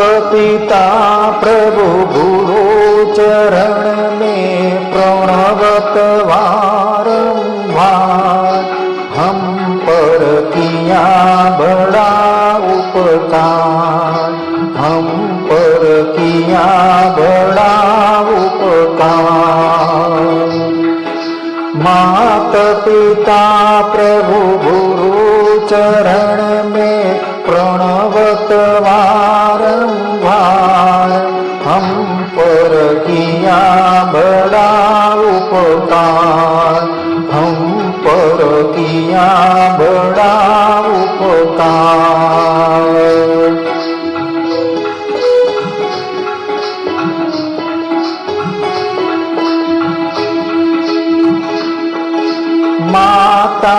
पिता प्रभु गुरु चरण में प्रणवत वारंवार हम पर किया बड़ा उपकार। हम पर किया बड़ा उपकार। मात पिता प्रभु गुरु चरण में प्रणवत किया बड़ा उपकार हम पर किया बड़ा उपकार। माता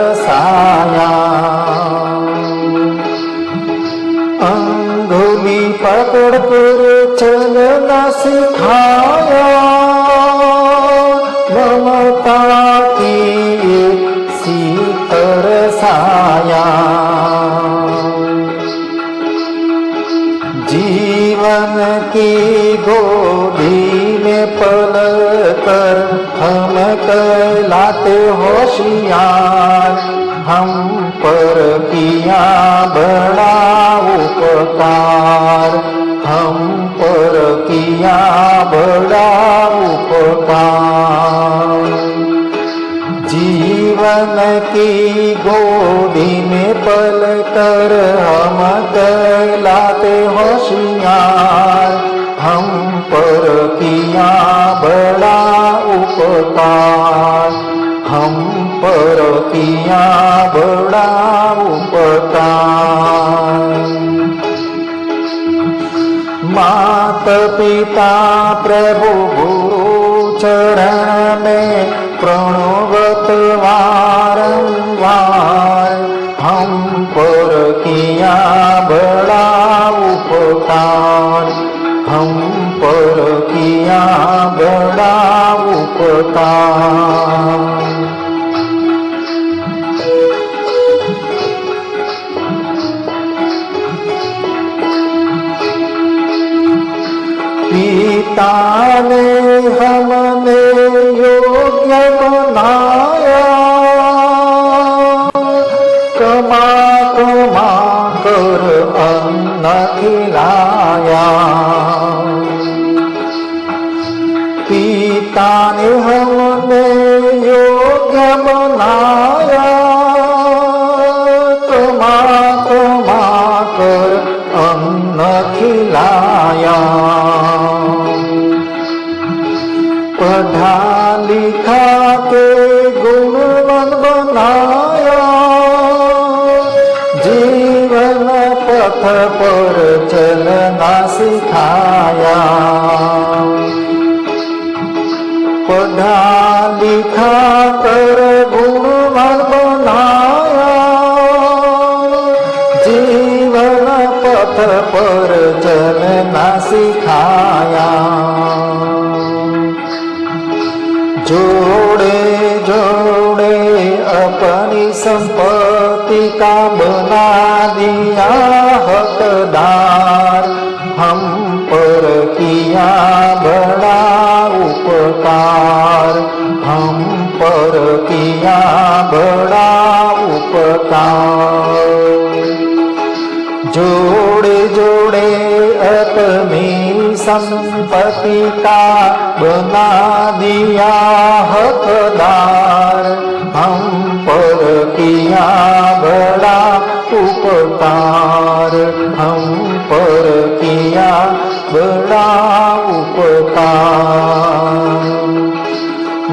আমার করে চলে না শিখায় মমতা কি শীতর সায়া जीवन की गोदी में पल कर हम कहलाते होशियार हम पर किया बड़ा उपकार बड़ा उपकार जीवन की गोदी में पल कर हम कहलाते होशियार। हम पर किया बड़ा उपकार। हम पर किया बड़ा उपकार। मात पिता प्रभु गुरु चरण में प्रणवत वारंवार, हम पर किया बड़ा उपकार। हम पर किया बड़ा उपकार। पिता ने हमने योग्य बनाया। कमा कमा कर अन्न खिलाया। पिता ने हमने योग्य बनाया। कमा कमा कर अन्न खिलाया। पढ़ा लिखा के गुणवन बनाया। जीवन पथ पर चलना सिखाया। पढ़ा लिखा कर गुणवन बनाया। जीवन पथ पर चलना सिखाया। संपत्ति का बना दिया हकदार। हम पर किया बड़ा उपकार। हम पर किया बड़ा उपकार। जोड़े जोड़े अपनी संपत्ति का बना दिया हकदार। हम किया बड़ा उपकार हम पर किया बड़ा उपकार।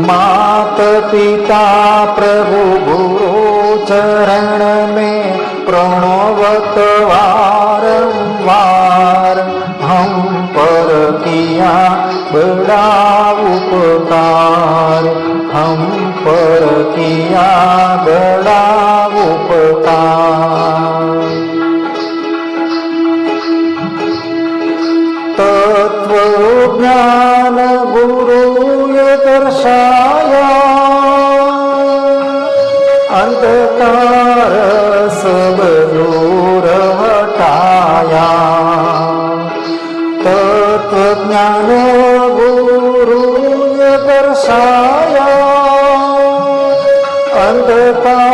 मात पिता प्रभु गुरु चरण में प्रणवत वारंवार हम पर किया बड़ा उपकार हम किया बड़ा उपकार तत्त्वज्ञान दर्शाया अंधकार सब दूर हटाया तत्वज्ञान गुरुय दर्शाया sepa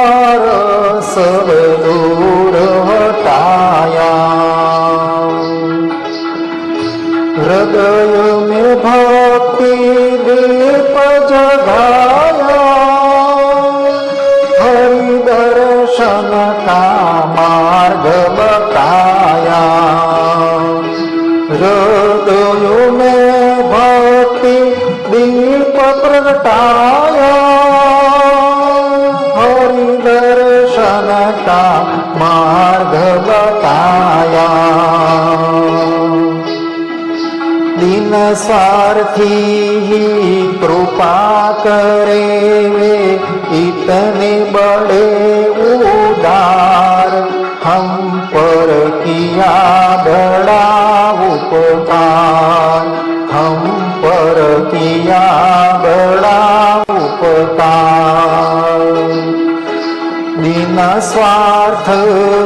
मार्ग बताया दिन सारि कृपा इतने बड़े उदार हम पर किया स्वार्थ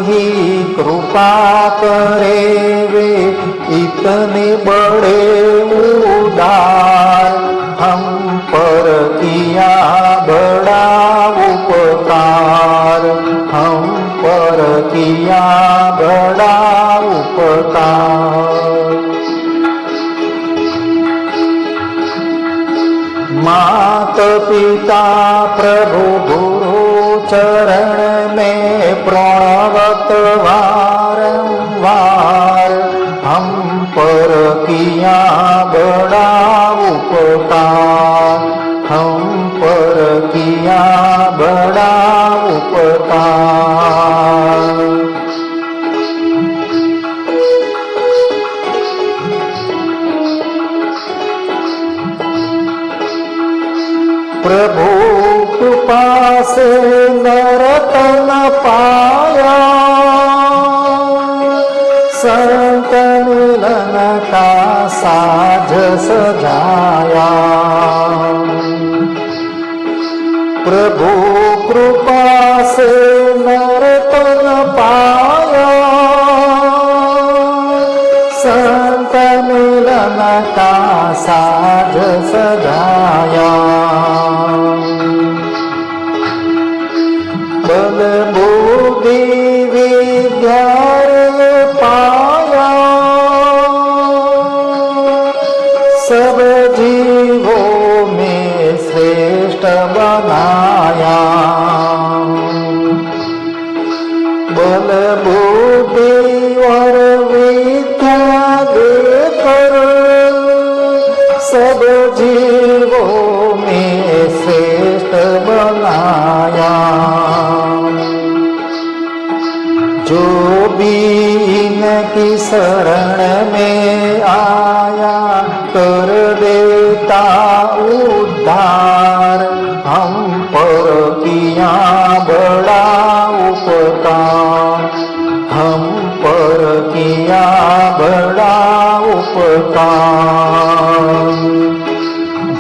ही कृपा करे वे इतने बड़े उदार हम पर किया बड़ा उपकार। हम पर किया बड़ा उपकार। मात पिता प्रभु गुरु चरण प्रणवत वारंवार हम पर किया बड़ा उपकार। हम पर किया बड़ा उपकार। प्रभु सुन्दरतन पाया सन्त मिलनका साध सजाया। प्रभु कृपा से सरतन पाया सन्तनका साध सजाया। बल बुद्धि और विद्या देकर सब जीवों में श्रेष्ठ बनाया जो भी इनकी शरण में आया कर देता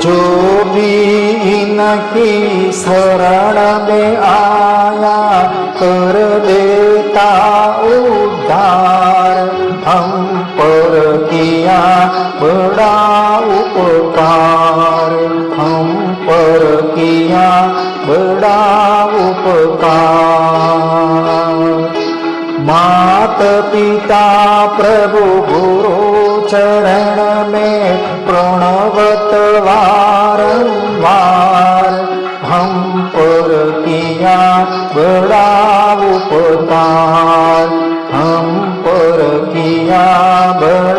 जो भी इनकी शरण में आया, कर देता उद्धार। हम पर किया बड़ा उपकार। हम पर किया बड़ा उपकार। मात पिता प्रभु, गुरु चरण में प्रणवत वारंवार हम पर किया बड़ा उपकार। हम पर किया बड़ा